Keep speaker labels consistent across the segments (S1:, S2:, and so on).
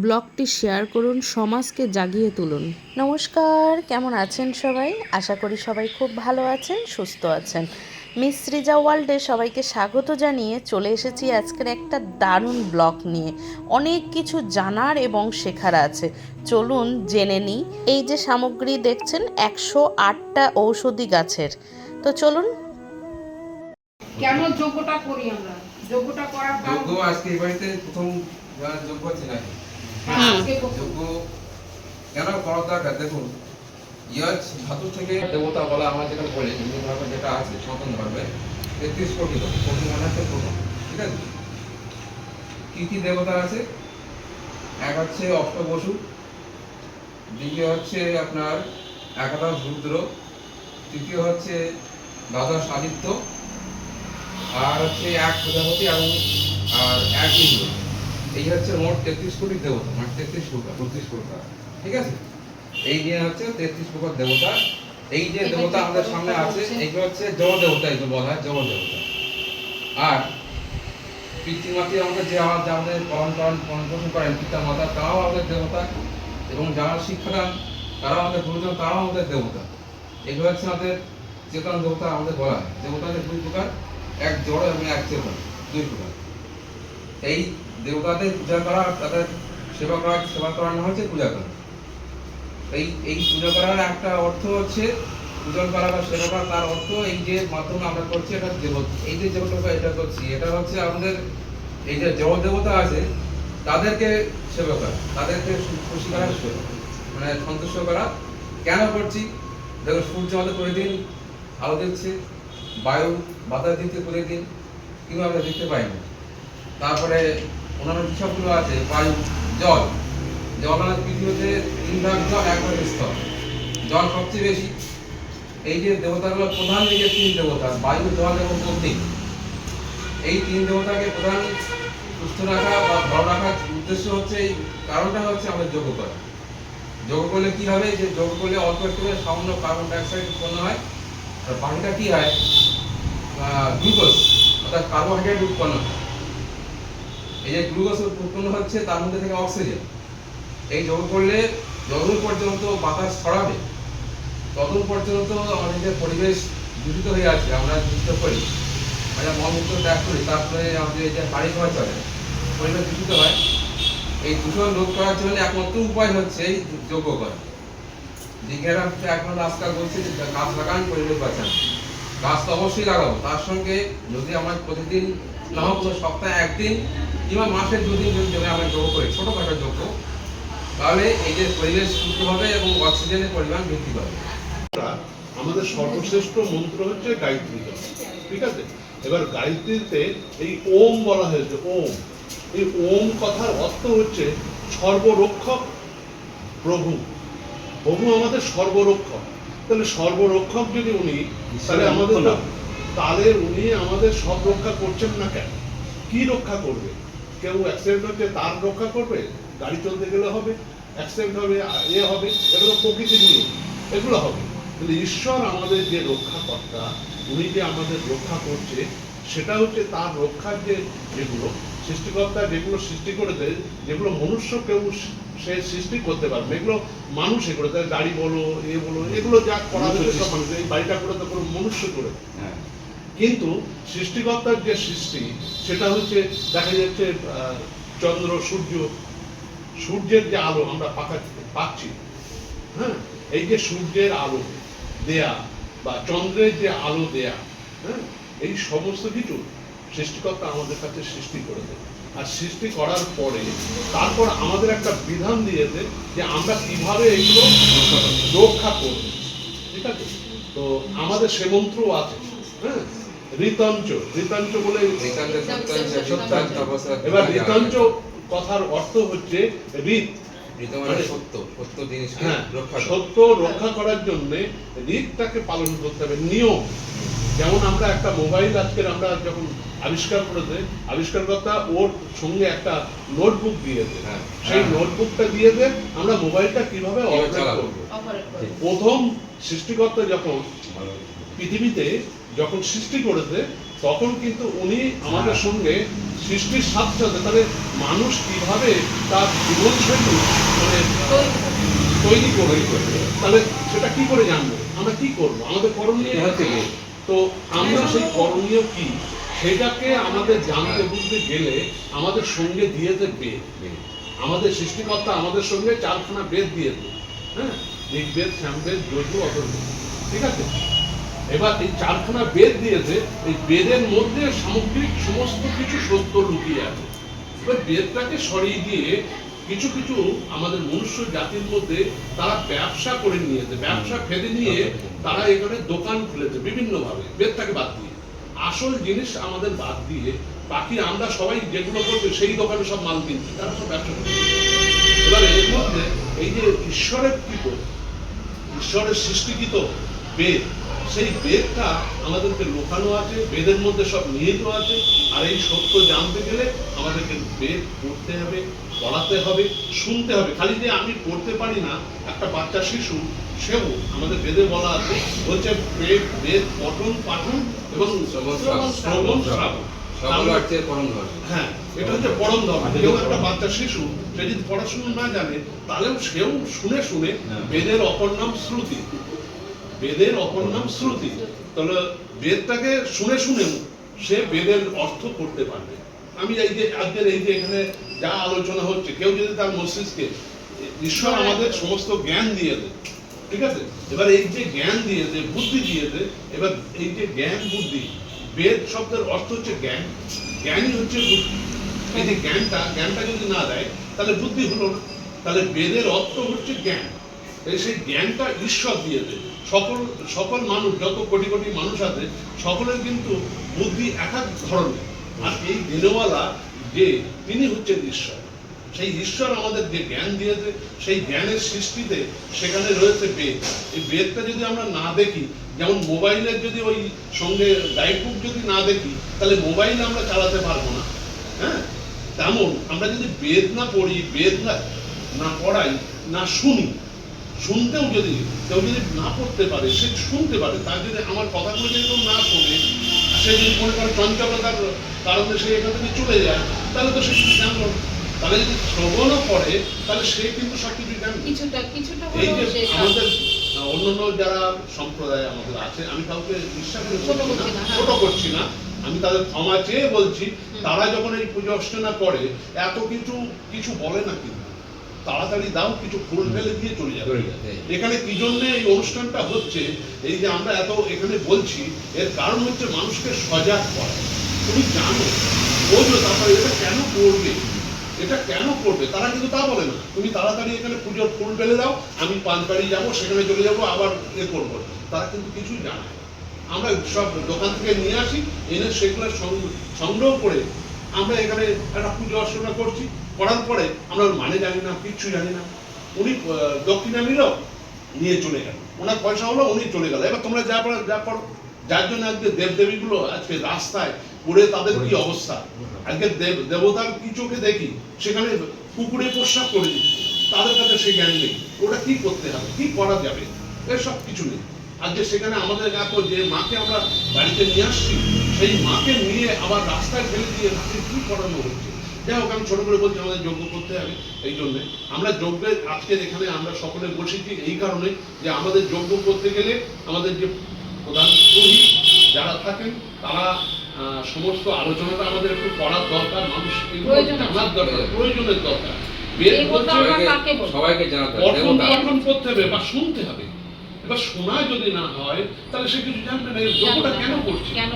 S1: ব্লগটি শেয়ার করুন সমাজকে জাগিয়ে তুলুন। নমস্কার কেমন আছেন সবাই? আশা করি সবাই খুব ভালো আছেন সুস্থ আছেন। মিস রিজা ওয়ার্ল্ডে সবাইকে স্বাগত জানিয়ে চলে এসেছি আজকের একটা দারুণ ব্লগ নিয়ে। অনেক কিছু জানার এবং শেখার আছে। চলুন জেনে নিই। এই যে সামগ্রী দেখছেন একশো আটটা ঔষধি গাছের। তো চলুন।
S2: কেন যোগ্যটা করি আমরা? যোগ্যটা করার
S3: যোগ্য আজকে এই বাড়িতে প্রথম যারা যোগ্য আছে যোগ্য কেন করা দরকার দেখুন ইয়াজ ধাতু থেকে দেবতা বলা আমরা যেটা বলি হিন্দু ধর্মে যেটা আছে সনাতন ধর্মে তেত্রিশ কোটি লোক কোটি মানে হচ্ছে প্রথম ঠিক আছে কি কি দেবতা আছে এক হচ্ছে অষ্টবসু দ্বিতীয় হচ্ছে আপনার একাদশ রুদ্র তৃতীয় হচ্ছে দ্বাদশ আদিত্য আর হচ্ছে এক প্রজাপতি এবং, আর এক ইন্দ্র। এই হচ্ছে মোট তেত্রিশ কোটি দেবতা মানে তেত্রিশ প্রকার বত্রিশ প্রকার ঠিক আছে? এই যে হচ্ছে তেত্রিশ প্রকার দেবতা এই যে দেবতা আমাদের সামনে আছে? এগুলো হচ্ছে জল দেবতা এগুলো বলা হয় জল দেবতা আর পিতৃমাতৃ আমাদের যে আমার আমাদের পালন পালন পালন পোষণ করেন পিতা মাতা তারাও আমাদের দেবতা এবং যারা শিক্ষাদান তারাও আমাদের গুরুজন তারাও আমাদের দেবতা। এগুলো হচ্ছে আমাদের চেতন দেবতা আমাদের বলা হয়। দেবতাদের দুই প্রকার এক জড় এবং এক চেতন দুই প্রকার। এই দেবতাদের পূজা করা তাদের সেবা করা সেবা করানো হচ্ছে পূজা করা এই এই পূজা করার একটা অর্থ হচ্ছে, পূজন করা বা সেবা করা, তার অর্থ এই যে মাধ্যমে আমরা করছি, এটা দেবতা, এই যে দেবতা এটা করছি, এটা হচ্ছে আমাদের এই যে জড় দেবতা আছে, তাদেরকে সেবা করা, তাদেরকে খুশি করা মানে সন্তুষ্ট করা। কেন করছি? দেখো সূর্য আমাদের প্রতিদিন আলো দিচ্ছে, বায়ু বাতাস দিচ্ছে প্রতিদিন কিন্তু আমরা দেখতে পাই না। তারপরে অন্যান্য যেসবগুলো আছে, বায়ু, জল। জল আমাদের পৃথিবীতে তিন ভাগ জল এক ভাগ স্থল জল সবচেয়ে বেশি। এই যে দেবতাগুলো প্রধান দিকে তিন দেবতা, বায়ু, জল এবং অগ্নি। এই তিন দেবতাকে প্রধান সুস্থ রাখা বা ভালো রাখার উদ্দেশ্য হচ্ছে, এই কারণটা হচ্ছে আমাদের যোগ করা। যোগ করলে কি হবে? যে যোগ করলে অল্প একটু করে সামান্য কার্বন ডাইঅক্সাইড উৎপন্ন হয়, আর বাকিটা কি হয়? গ্লুকোজ অর্থাৎ কার্বোহাইড্রেট উৎপন্ন হয়। এই যে গ্লুকোজ উৎপন্ন হচ্ছে, তার মধ্যে থেকে অক্সিজেন। এই যোগ করলে যতদূর পর্যন্ত বাতাস ছড়াবে। ততদূর পর্যন্ত আমাদের যে পরিবেশ দূষিত হয়ে আছে, আমরা দূষিত করি। আমরা মলমূত্র ত্যাগ করি, তারপরে আমাদের যে গাড়ি ঘোড়া চলে, পরিবেশ দূষিত হয়। এই দূষণ রোধ করার জন্য একমাত্র উপায় হচ্ছে এই যোগ্য করা। বিজ্ঞানীরা এখন আজকাল বলছে যে গাছ লাগান, পরিবেশ বাঁচান। গাছ তো অবশ্যই লাগাবো। তার সঙ্গে যদি আমরা প্রতিদিন না হোক সপ্তাহে একদিন কিংবা মাসে দুদিন যদি যদি আমরা যোগ করি ছোটোখাটো যোগ তাহলে এই যে পরিবেশ শুদ্ধ হবে এবং অক্সিজেনের পরিমাণ বৃদ্ধি পাবে।
S4: আমাদের সর্বশ্রেষ্ঠ মন্ত্র হচ্ছে গায়ত্রী জপ। ঠিক আছে? এবার গায়ত্রীতে এই ওম বলা হয়েছে ওম। এই ওম কথার অর্থ হচ্ছে সর্বরক্ষক প্রভু। প্রভু আমাদের সর্বরক্ষক। তাহলে সর্বরক্ষক যদি উনি তাহলে আমাদের তাহলে উনি আমাদের সব রক্ষা করছেন না কেন? কি রক্ষা করবে? কেউ অ্যাক্সিডেন্ট হচ্ছে তার রক্ষা করবে গাড়ি চলতে গেলে হবে অ্যাক্সিডেন্ট হবে এ হবে এগুলো প্রকৃতি নিয়ে এগুলো হবে। কিন্তু ঈশ্বর আমাদের যে রক্ষাকর্তা উনি যে আমাদের রক্ষা করছে সেটা হচ্ছে তার রক্ষার যে যেগুলো সৃষ্টিকর্তা যেগুলো সৃষ্টি করেছে যেগুলো মনুষ্য কেউ সে সৃষ্টি করতে পারবে এগুলো মানুষ এগুলো গাড়ি বলো এ বলো এগুলো যা করা হয়েছে সব মানুষ এই বাড়িটা করে তো কোনো মনুষ্য করে। কিন্তু সৃষ্টিকর্তার যে সৃষ্টি, সেটা হচ্ছে দেখা যাচ্ছে চন্দ্র, সূর্য। সূর্যের যে আলো আমরা পাকা পাচ্ছি হ্যাঁ? এই যে সূর্যের আলো দেয়া বা চন্দ্রের যে আলো দেয়া হ্যাঁ? এই সমস্ত কিছু সৃষ্টিকর্তা আমাদের কাছে সৃষ্টি করে দেয় আর সৃষ্টি করার পরে তারপর আমাদের একটা বিধান দিয়েছে যে আমরা কীভাবে এগুলো রক্ষা করব। ঠিক আছে? তো আমাদের সে মন্ত্রও আছে হ্যাঁ? ঋতঞ্চ ঋতঞ্চ বলে এবার ঋতঞ্চ কথার অর্থ হচ্ছে ঋত
S3: মানে সত্য সত্য জিনিসকে
S4: হ্যাঁ
S3: রক্ষা করা।
S4: সত্য রক্ষা করার জন্য ঋতটাকে পালন করতে হবে নিয়ম। যেমন আমরা একটা মোবাইল আজকের আমরা যখন আবিষ্কার করেছে আবিষ্কারকর্তা ওর সঙ্গে একটা নোটবুক দিয়েছে।
S3: হ্যাঁ।
S4: সেই
S3: হ্যাঁ।
S4: নোটবুকটা দিয়ে দে আমরা মোবাইলটা কীভাবে অপারেট। করব? প্রথম সৃষ্টিকর্তা যখন পৃথিবীতে যখন সৃষ্টি করেছে তখন কিন্তু উনি আমাদের
S3: হ্যাঁ।
S4: সঙ্গে সৃষ্টির সাথে সাথে তাহলে মানুষ কীভাবে তার জীবনশৈলী মানে তৈরি করে তাহলে সেটা কি করে জানব? আমরা কি করব? আমাদের করণীয়
S3: এটা হচ্ছে কি?
S4: তো আমরা সেই করণীয় কি? সেটাকে আমাদের জানতে বুঝতে গেলে আমাদের সঙ্গে দিয়েছে বেদ আমাদের সৃষ্টিকর্তা আমাদের সঙ্গে চারখানা বেদ দিয়েছে। হ্যাঁ? ঋগ্বেদ শ্যামবেদ যজু অথর্ব। ঠিক আছে? এবার এই চারখানা বেদ দিয়েছে, এই বেদের মধ্যে সামগ্রিক সমস্ত কিছু সত্য লুকিয়ে আছে। এবার বেদটাকে সরিয়ে দিয়ে কিছু কিছু আমাদের মনুষ্য জাতির মধ্যে তারা ব্যবসা করে নিয়েছে, ব্যবসা ফেলে নিয়ে তারা এখানে দোকান খুলেছে বিভিন্ন ভাবে বেদটাকে বাদ দিয়ে। আসল জিনিস আমাদের বাদ দিয়ে বাকি আমরা সবাই যেগুলো করবে সেই দোকানে সব মাল কিনছি, তারা সব ব্যবসা করছে এবার এর মধ্যে এই যে ঈশ্বরের কৃত ঈশ্বরের সৃষ্টিকৃত বেদ সেই বেদটা আমাদেরকে লোকানো আছে বেদের মধ্যে সব নিহিত আছে আর এই সত্য জানতে গেলে আমাদেরকে বেদ পড়তে হবে পড়াতে হবে শুনতে হবে। খালি যে আমি পড়তে পারি না একটা বাচ্চা শিশু সেও আমাদের বেদে বলা আছে হচ্ছে বেদ বেদ পঠন পাঠন এবং
S3: শ্রবণ
S4: হ্যাঁ এটা হচ্ছে পরম ধর্ম। কেউ একটা বাচ্চা শিশু সে যদি পড়াশোনা না জানে তাহলেও সেও শুনে শুনে
S3: হ্যাঁ।
S4: বেদের অপর নাম শ্রুতি। বেদের অপর নাম শ্রুতি। তাহলে বেদটাকে শুনে শুনে সে বেদের অর্থ করতে পারবে। আমি এই যে আজকের এই যে এখানে যা আলোচনা হচ্ছে কেউ যদি তার মস্তিষ্কে ঈশ্বর আমাদের সমস্ত জ্ঞান দিয়ে দেয় ঠিক আছে? এবার এই যে জ্ঞান দিয়েছে বুদ্ধি দিয়েছে এবার এই যে জ্ঞান বুদ্ধি বেদ শব্দের অর্থ হচ্ছে জ্ঞান। জ্ঞানই হচ্ছে বুদ্ধি। এই যে জ্ঞানটা জ্ঞানটা যদি না দেয় তাহলে বুদ্ধি হলো না। তাহলে বেদের অর্থ হচ্ছে জ্ঞান। সেই জ্ঞানটা ঈশ্বর দিয়েছে সকল সকল মানুষ, যত কোটি কোটি মানুষ আছে, সকলের কিন্তু বুদ্ধি এক এক ধরনের। আর এই দিনওয়ালা যে, তিনি হচ্ছেন ঈশ্বর। সেই ঈশ্বর আমাদের যে জ্ঞান দিয়েছে, সেই জ্ঞানের সৃষ্টিতে সেখানে রয়েছে বেদ। এই বেদটা যদি আমরা না দেখি, যেমন মোবাইলের যদি ওই সঙ্গে গাইডবুক যদি না দেখি, তাহলে মোবাইল আমরা চালাতে পারব না। হ্যাঁ? তেমন আমরা যদি বেদ না পড়ি, বেদ না না পড়াই, না শুনি শুনতেও যদি কেউ যদি না পড়তে পারে সে শুনতে পারে তার যদি আমার কথাগুলো যদি কেউ না শোনে সে যদি মনে করে চঞ্চলতার কারণে সে এখান থেকে চলে যায় তাহলে তো সে কিছু জানলো তাহলে যদি শ্রবণও পড়ে তাহলে সে কিন্তু সব কিছু জানবে।
S2: কিছুটা কিছুটা
S4: এই যে আমাদের অন্যান্য যারা সম্প্রদায় আমাদের আছে আমি কাউকে বিশ্বাস করে
S2: হ্যাঁ।
S4: ছোট করছি না আমি তাদের ক্ষমা চেয়ে বলছি তারা যখন এই পুজো অর্চনা করে এত কিছু কিছু বলে না কিন্তু। তাড়াতাড়ি দাও কিছু ফুল ফেলে দিয়ে চলে যাবে।
S3: চলে
S4: এখানে কি জন্য এই অনুষ্ঠানটা হচ্ছে এই যে আমরা এত এখানে বলছি এর কারণ হচ্ছে মানুষকে সজাগ করা। তুমি জানো বোঝো তারপরে এটা কেন করবে? এটা কেন করবে? তারা কিন্তু তা বলে না। তুমি তাড়াতাড়ি এখানে পুজোর ফুল ফেলে দাও আমি পাঁচবাড়ি যাব সেখানে চলে যাব আবার এ করব। তারা কিন্তু কিছুই জানে না। আমরা সব দোকান থেকে নিয়ে আসি এনে সেগুলো সংগ্রহ করে আমরা এখানে একটা পুজো অর্চনা করছি। করার পরে আমরা ওর মানে জানি না, কিচ্ছু জানি না। উনি দক্ষিণা নিল নিয়ে চলে গেল। ওনার পয়সা হলো, উনি চলে গেল। এবার তোমরা যা পারো যা করো যার জন্য আজকে দেবদেবীগুলো আজকে রাস্তায় পড়ে তাদের কি অবস্থা? আজকে দেব, দেবতার কি চোখে দেখি? সেখানে পুকুরে প্রস্রাব করে দিচ্ছে তাদের কাছে সেই জ্ঞান নেই। ওটা কি করতে হবে? কি করা যাবে? এসব কিছু নেই। আজকে সেখানে আমাদের এত যে মাকে আমরা বাড়িতে নিয়ে আসছি। সেই মাকে নিয়ে আবার রাস্তায় ফেলে দিয়ে মাকে কি করানো হচ্ছে? যাই হোক আমি ছোট করে বলছি আমাদের যজ্ঞ করতে হবে এই জন্যে। আমরা যজ্ঞের আজকের এখানে আমরা সকলে বসেছি এই কারণে যে আমাদের যজ্ঞ করতে গেলে আমাদের যে প্রধান পুরোহিত যারা থাকেন তারা সমস্ত আলোচনাটা আমাদের একটু করার দরকার মানুষ। জানার দরকার প্রয়োজনের দরকার।
S3: সবাইকে- জানাতে
S4: করতে হবে বা শুনতে হবে। এবার শোনা যদি না হয় তাহলে সে কিছু জানবে না যজ্ঞটা কেন করছে?
S2: কেন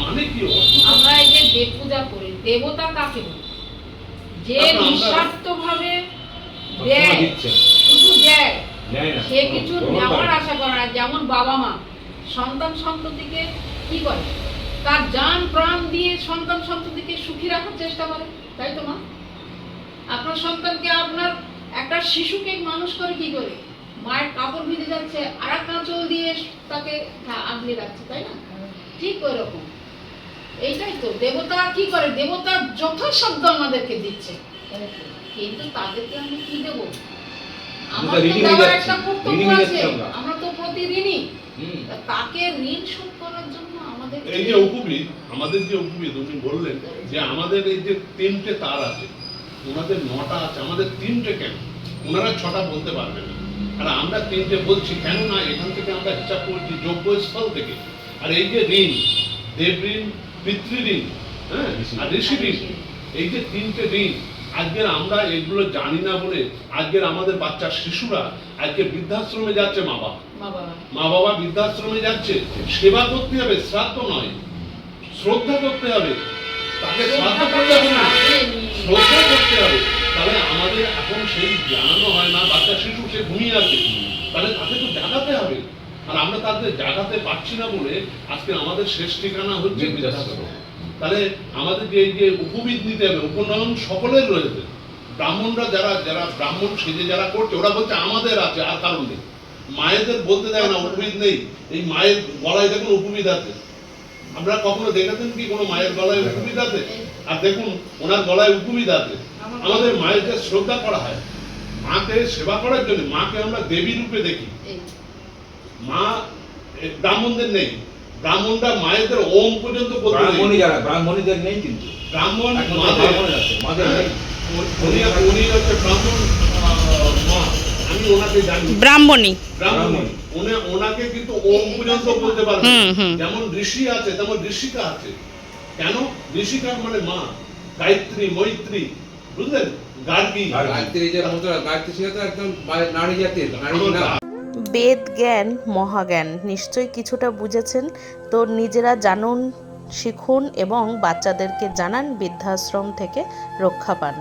S4: মানে কি?
S2: আমরা এই যে দেব পূজা করি দেবতা কাকে বলি? যে নিঃস্বার্থ ভাবে দেয় শুধু দেয় সে কিছু নেওয়ার আশা করে না। যেমন বাবা মা সন্তান সন্ততিকে কি করে তার জান প্রাণ দিয়ে সন্তান সন্ততিকে সুখী রাখার চেষ্টা করে তাই তো মা? আপনার সন্তানকে আপনার একটা শিশুকে মানুষ করে কি করে? মায়ের কাপড় ভিজে যাচ্ছে আর এক কাঁচল দিয়ে তাকে আগলে রাখছে তাই না? ঠিক ওই রকম এইটাই তো দেবতা কি করে? দেবতা যথাশব্দ আমাদেরকে দিচ্ছে। কিন্তু তাদেরকে আমি কি দেবো? আমার তো দেওয়ার একটা কর্তব্য আছে।
S3: আমরা।
S2: আমরা তো প্রতিদিনই তাকে ঋণ শোধ করার জন্য আমাদের আমাদের
S4: এই যে উপবিদ আমাদের যে উপবিদ উনি বললেন যে আমাদের এই যে তিনটে তার আছে ওনাদের নটা আছে আমাদের তিনটে কেন? ওনারা ছটা বলতে পারবেন না। আর আমরা তিনটে বলছি কেন না এখান থেকে আমরা হিসাব করছি যোগ্য স্থল থেকে। আর এই যে ঋণ দেব ঋণ পিতৃ হ্যাঁ আর ঋষি ঋণ এই যে তিনটে ঋণ আজকের আমরা এগুলো জানি না বলে আজকের আমাদের বাচ্চা শিশুরা আজকে বৃদ্ধাশ্রমে যাচ্ছে মা বাবা।
S2: মা বাবা
S4: বৃদ্ধাশ্রমে যাচ্ছে সেবা করতে হবে শ্রাদ্ধ নয় শ্রদ্ধা করতে হবে। তাকে শ্রাদ্ধ করতে হবে না শ্রদ্ধা করতে হবে। তাহলে আমাদের এখন সেই জানানো হয় না বাচ্চা শিশু সে ঘুমিয়ে আছে। তাহলে তাকে তো জাগাতে হবে। আর আমরা তাদের জাগাতে পারছি না বলে আজকে আমাদের শেষ ঠিকানা হচ্ছে বৃদ্ধাশ্রম তাহলে আমাদের যে এই যে উপবিদ নিতে হবে উপনয়ন সকলের রয়েছে। ব্রাহ্মণরা যারা যারা ব্রাহ্মণ সেজে যারা করছে ওরা বলছে আমাদের আছে আর কারণ নেই। মায়েদের বলতে দেয় না উপবিদ নেই। এই মায়ের গলায় দেখুন উপবিদ আছে। আমরা কখনো দেখেছেন কি কোনো মায়ের গলায় উপবিদ আছে? আর দেখুন ওনার গলায় উপবিদ আছে। আমাদের মায়েরকে শ্রদ্ধা করা হয় মাকে সেবা করার জন্য মাকে আমরা দেবী রূপে দেখি। মা ব্রাহ্মণদের নেই। ব্রাহ্মণরা মায়েদের ওম পর্যন্ত
S5: ব্রাহ্মণী যারা ব্রাহ্মণীদের নেই কিন্তু।
S4: ব্রাহ্মণ মাদের। উনি উনি হচ্ছে ব্রাহ্মণ মা। আমি ওনাকে জানি।
S1: ব্রাহ্মণী।
S4: ব্রাহ্মণী। উনি ওনাকে কিন্তু ওম পর্যন্ত বলতে পারবে। যেমন ঋষি আছে তেমন ঋষিকা আছে। কেন? ঋষিকা মানে মা। গায়ত্রী মৈত্রী। বুঝলেন? গার্গী।
S3: গায়ত্রী যে মন্ত্র গায়ত্রী সেটা একদম নারী জাতির নারী না
S1: বেদ জ্ঞান মহাজ্ঞান। নিশ্চয়ই কিছুটা বুঝেছেন। তো নিজেরা জানুন, শিখুন এবং বাচ্চাদেরকে জানান বৃদ্ধাশ্রম থেকে রক্ষা পান।